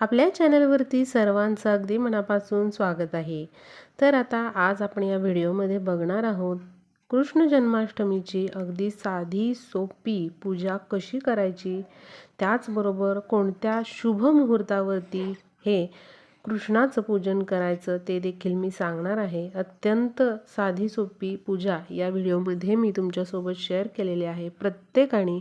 आपल्या चॅनलवरती सर्वांचं अगदी मनापासून स्वागत आहे. तर आता आज आपण या व्हिडिओमध्ये बघणार आहोत कृष्ण जन्माष्टमीची अगदी साधी सोपी पूजा कशी करायची? त्याचबरोबर कोणत्या शुभ मुहूर्तावरती हे कृष्णाचं पूजन करायचं ते देखील मी सांगणार आहे. अत्यंत साधी सोपी पूजा या व्हिडिओमध्ये मी तुमच्यासोबत शेअर केलेली आहे. प्रत्येकाने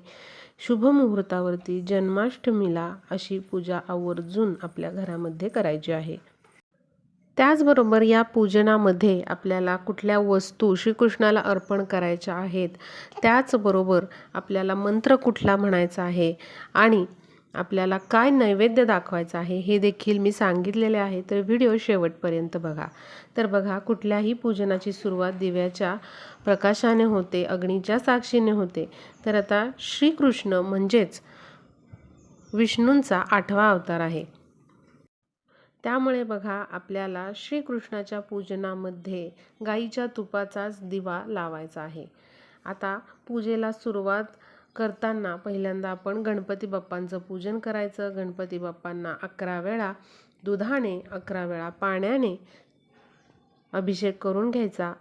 शुभ मुहूर्तावरती जन्माष्टमीला अशी पूजा आवर्जून आपल्या घरामध्ये करायची आहे. त्याचबरोबर या पूजनामध्ये आपल्याला कुठल्या वस्तू श्रीकृष्णाला अर्पण करायच्या आहेत त्याचबरोबर आपल्याला मंत्र कुठला म्हणायचा आहे आणि आपल्याला काय नैवेद्य दाखवायचं आहे हे देखील मी सांगितलेले आहे तर व्हिडिओ शेवटपर्यंत बघा. तर बघा कुठल्याही पूजनाची सुरुवात दिव्याच्या प्रकाशाने होते अग्नीच्या साक्षीने होते. तर आता श्रीकृष्ण म्हणजेच विष्णूंचा आठवा अवतार आहे. त्यामुळे बघा आपल्याला श्रीकृष्णाच्या पूजनामध्ये गाईच्या तुपाचाच दिवा लावायचा आहे. आता पूजेला सुरुवात करताना पहिल्यांदा आपण गणपती बाप्पांचं पूजन करायचं. गणपती बाप्पांना अकरा वेळा दुधाने अकरा वेळा पाण्याने अभिषेक करून घ्यायचा.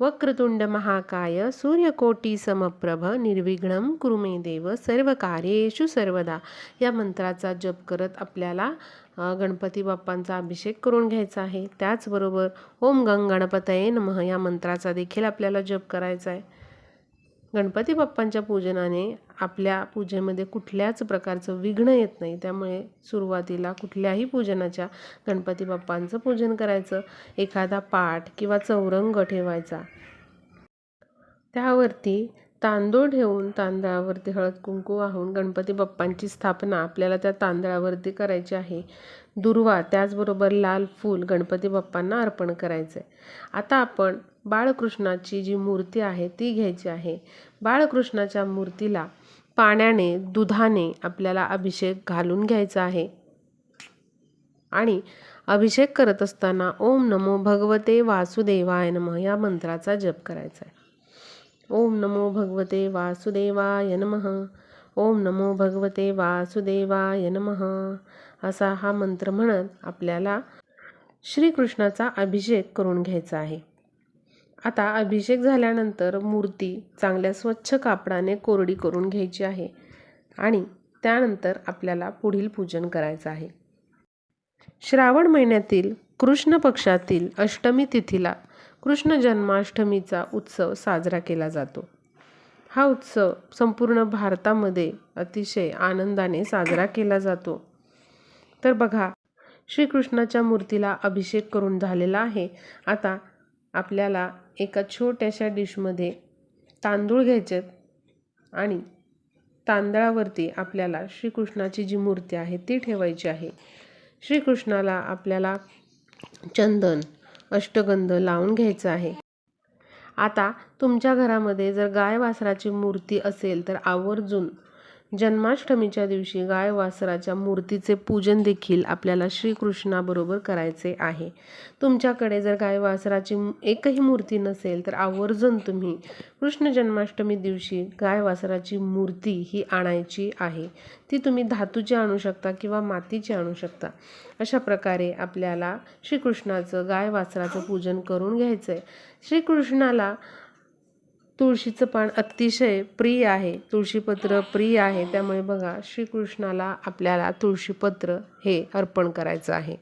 वक्रतुंड महाकाय सूर्यकोटी समप्रभ निर्विघ्नम कुरुमे देव सर्व कार्येषु सर्वदा. या मंत्राचा जप करत आपल्याला गणपती बाप्पांचा अभिषेक करून घ्यायचा आहे. त्याचबरोबर ओम गंग गणपतये नमः या मंत्राचा देखील आपल्याला जप करायचा आहे. गणपती बाप्पांच्या पूजनाने आपल्या पूजेमध्ये कुठल्याच प्रकारचं विघ्न येत नाही. त्यामुळे सुरुवातीला कुठल्याही पूजनाच्या गणपती बाप्पांचं पूजन करायचं एखादा पाठ किंवा चौरंग ठेवायचा. त्यावरती तांदूळ ठेवून तांदळावरती हळद कुंकू वाहून गणपती बाप्पांची स्थापना आपल्याला त्या तांदळावरती करायची आहे. दुर्वा त्याचबरोबर लाल फूल गणपती बाप्पांना अर्पण करायचं. आहे आता आपण बाळकृष्णाची जी मूर्ती आहे ती घ्यायची आहे. बाळकृष्णाच्या मूर्तीला पाण्याने दुधाने आपल्याला अभिषेक घालून घ्यायचा आहे. आणि अभिषेक करत असताना ओम नमो भगवते वासुदेवाय नम या मंत्राचा जप करायचा आहे. ओम नमो भगवते वासुदेवाय नम. ओम नमो भगवते वासुदेवाय नम. असा हा मंत्र म्हणत आपल्याला श्रीकृष्णाचा अभिषेक करून घ्यायचा आहे. आता अभिषेक झाल्यानंतर मूर्ती चांगल्या स्वच्छ कापडाने कोरडी करून घ्यायची आहे आणि त्यानंतर आपल्याला पुढील पूजन करायचं आहे. श्रावण महिन्यातील कृष्ण पक्षातील अष्टमी तिथीला कृष्ण जन्माष्टमीचा उत्सव साजरा केला जातो. हा उत्सव संपूर्ण भारतामध्ये अतिशय आनंदाने साजरा केला जातो. तर बघा श्रीकृष्णाच्या मूर्तीला अभिषेक करून झालेला आहे. आता आपल्याला एका छोट्याशा डिशमध्ये तांदूळ घ्यायचे आणि तांदळावरती आपल्याला श्रीकृष्णाची जी मूर्ती आहे ती ठेवायची आहे. श्रीकृष्णाला आपल्याला चंदन अष्टगंध लावून घ्यायचं आहे. आता तुमच्या घरामध्ये जर गाय वासराची मूर्ती असेल तर आवर्जून जन्माष्टमीच्या दिवशी गाय वासराच्या मूर्तीचे पूजन देखील आपल्याला श्रीकृष्णाबरोबर करायचे आहे. तुमच्याकडे जर गाय वासराची एकही मूर्ती नसेल तर आवर्जून तुम्ही कृष्ण जन्माष्टमी दिवशी गाय वासराची मूर्ती ही आणायची आहे. ती तुम्ही धातूची आणू शकता किंवा मातीची आणू शकता. अशा प्रकारे आपल्याला श्रीकृष्णाचं गाय वासराचं पूजन करून घ्यायचं आहे श्रीकृष्णाला तुळशीचं पान अतिशय प्रिय आहे. तुळशीपत्र प्रिय आहे. त्यामुळे बघा श्रीकृष्णाला आपल्याला तुळशीपत्र हे अर्पण करायचं आहे.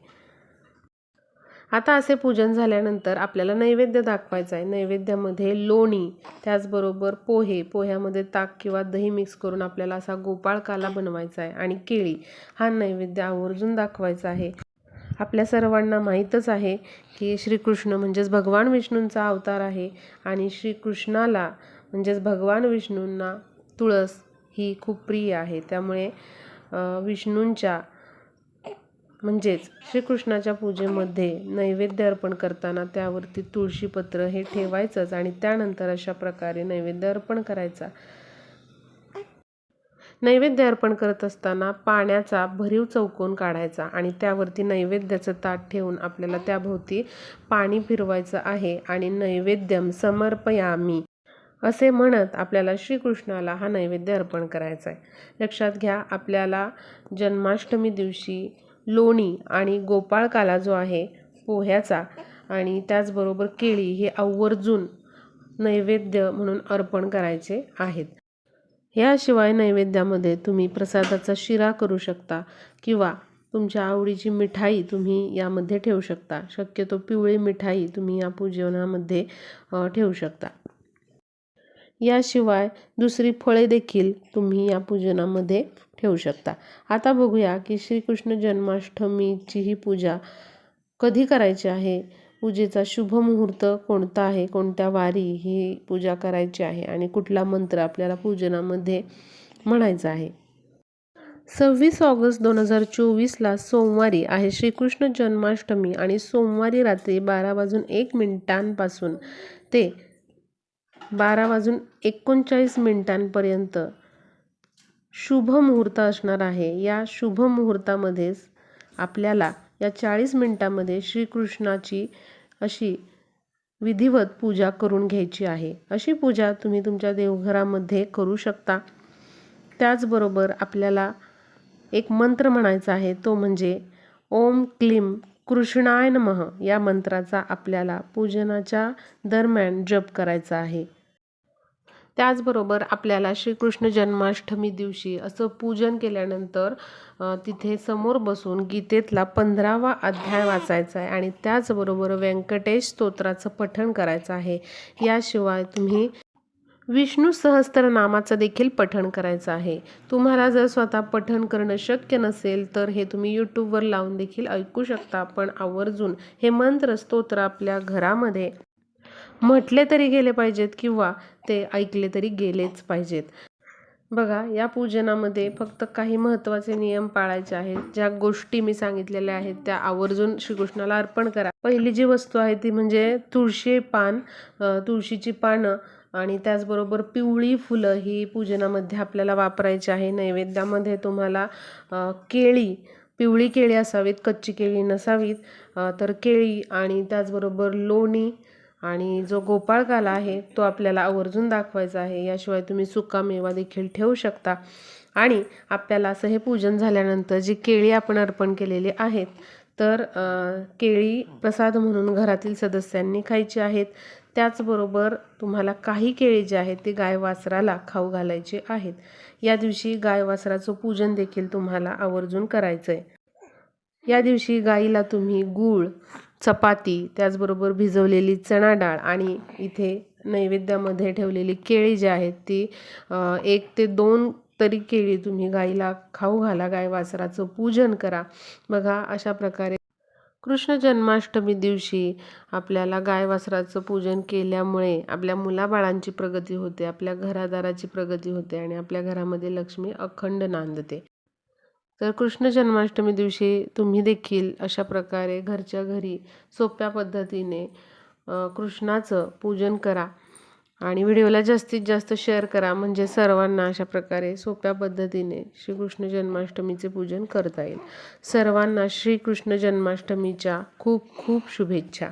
आता असे पूजन झाल्यानंतर आपल्याला नैवेद्य दाखवायचं आहे. नैवेद्यामध्ये लोणी त्याचबरोबर पोहे पोह्यामध्ये ताक किंवा दही मिक्स करून आपल्याला असा गोपाळकाला बनवायचा आहे. आणि केळी हा नैवेद्य आवर्जून दाखवायचा आहे. आपल्या सर्वांना माहीतच आहे की श्रीकृष्ण म्हणजेच भगवान विष्णूंचा अवतार आहे आणि श्रीकृष्णाला म्हणजेच भगवान विष्णूंना तुळस ही खूप प्रिय आहे. त्यामुळे विष्णूंच्या म्हणजेच श्रीकृष्णाच्या पूजेमध्ये नैवेद्य अर्पण करताना त्यावरती तुळशीपत्र हे ठेवायचंच आणि त्यानंतर अशा प्रकारे नैवेद्य अर्पण करायचा. नैवेद्य अर्पण करत असताना पाण्याचा भरीव चौकोन काढायचा आणि त्यावरती नैवेद्याचं ताट ठेवून आपल्याला त्याभोवती पाणी फिरवायचं आहे आणि नैवेद्यम समर्पयामी. असे म्हणत आपल्याला श्रीकृष्णाला हा नैवेद्य अर्पण करायचा आहे लक्षात घ्या आपल्याला जन्माष्टमी दिवशी लोणी आणि गोपाळकाला जो आहे पोह्याचा आणि त्याचबरोबर केळी हे आवर्जून नैवेद्य म्हणून अर्पण करायचे आहेत. याशिवाय नैवेद्यामध्ये तुम्ही प्रसादाचा शिरा करू शकता किंवा तुमच्या आवडीची मिठाई तुम्ही यामध्ये ठेवू शकता. शक्यतो पिवळी मिठाई तुम्ही या पूजनामध्ये ठेवू शकता. याशिवाय दुसरी फळे देखील तुम्ही या पूजनामध्ये ठेवू शकता. आता बघूया की श्रीकृष्ण जन्माष्टमीची ही पूजा कधी करायची आहे? पूजेचा शुभ मुहूर्त कोणता आहे? कोणत्या वारी ही पूजा करायची आहे? आणि कुठला मंत्र आपल्याला पूजनामध्ये म्हणायचा आहे? सव्वीस ऑगस्ट दोन हजार चोवीसला सोमवारी आहे श्रीकृष्ण जन्माष्टमी आणि सोमवारी रात्री बारा वाजून एक मिनिटांपासून ते बारा वाजून एकोणचाळीस मिनिटांपर्यंत शुभ मुहूर्त असणार आहे. या शुभ मुहूर्तामध्येच आपल्याला या चाळीस मिनिटामध्ये श्रीकृष्णाची अशी विधिवत पूजा करून घ्यायची आहे. अशी पूजा तुम्ही तुमच्या देवघरामध्ये करू शकता. त्याचबरोबर आपल्याला एक मंत्र म्हणायचा आहे तो म्हणजे ओम क्लीम कृष्णाय नमः या मंत्राचा आपल्याला पूजनाच्या दरम्यान जप करायचा आहे. त्याचबरोबर आपल्याला श्रीकृष्ण जन्माष्टमी दिवशी असं पूजन केल्यानंतर तिथे समोर बसून गीतेतला पंधरावा अध्याय वाचायचा आहे आणि त्याचबरोबर व्यंकटेश स्तोत्राचं पठण करायचं आहे. याशिवाय तुम्ही विष्णू सहस्त्रनामाचं देखील पठण करायचं आहे. तुम्हाला जर स्वतः पठण करणं शक्य नसेल तर हे तुम्ही यूट्यूबवर लावून देखील ऐकू शकता. पण आवर्जून हे मंत्र स्तोत्र आपल्या घरामध्ये म्हटले तरी गेले पाहिजेत किंवा ते ऐकले तरी गेलेच पाहिजेत. बघा या पूजनामध्ये फक्त काही महत्त्वाचे नियम पाळायचे आहेत. ज्या गोष्टी मी सांगितलेल्या आहेत त्या आवर्जून श्रीकृष्णाला अर्पण करा. पहिली जी वस्तू आहे ती म्हणजे तुळशी पान तुळशीची पानं आणि त्याचबरोबर पिवळी फुलं ही पूजनामध्ये आपल्याला वापरायची आहे. नैवेद्यामध्ये तुम्हाला केळी पिवळी केळी असावीत कच्ची केळी नसावीत. तर केळी आणि त्याचबरोबर लोणी आणि जो गोपाळकाला आहे तो आपल्याला आवर्जून दाखवायचा आहे. याशिवाय तुम्ही सुका मेवा देखील ठेवू शकता. आणि आपल्याला असं हे पूजन झाल्यानंतर जी केळी आपण अर्पण केलेली आहेत तर केळी प्रसाद म्हणून घरातील सदस्यांनी खायची आहेत. त्याचबरोबर तुम्हाला काही केळी जे आहेत ते गाय वासराला खाऊ घालायचे आहेत. या दिवशी गाय वासराचं पूजन देखील तुम्हाला आवर्जून करायचं आहे या दिवशी गाईला तुम्ही गूळ चपाती त्याचबरोबर भिजवलेली चणा डाळ आणि इथे नैवेद्यामध्ये ठेवलेली केळी जी आहेत ती एक ते दोन तरी केळी तुम्ही गाईला खाऊ घाला गाय वासराचं पूजन करा. बघा अशा प्रकारे कृष्ण जन्माष्टमी दिवशी आपल्याला गाय वासराचं पूजन केल्यामुळे आपल्या मुलाबाळांची प्रगती होते आपल्या घरादाराची प्रगती होते आणि आपल्या घरामध्ये लक्ष्मी अखंड नांदते. तर कृष्ण जन्माष्टमी दिवशी तुम्ही देखील अशा प्रकारे घरच्या घरी सोप्या पद्धतीने कृष्णाचं पूजन करा आणि व्हिडिओला जास्तीत जास्त शेअर करा. म्हणजे सर्वांना अशा प्रकारे सोप्या पद्धतीने श्रीकृष्ण जन्माष्टमीचे पूजन करता येईल. सर्वांना श्रीकृष्ण जन्माष्टमीच्या खूप खूप शुभेच्छा.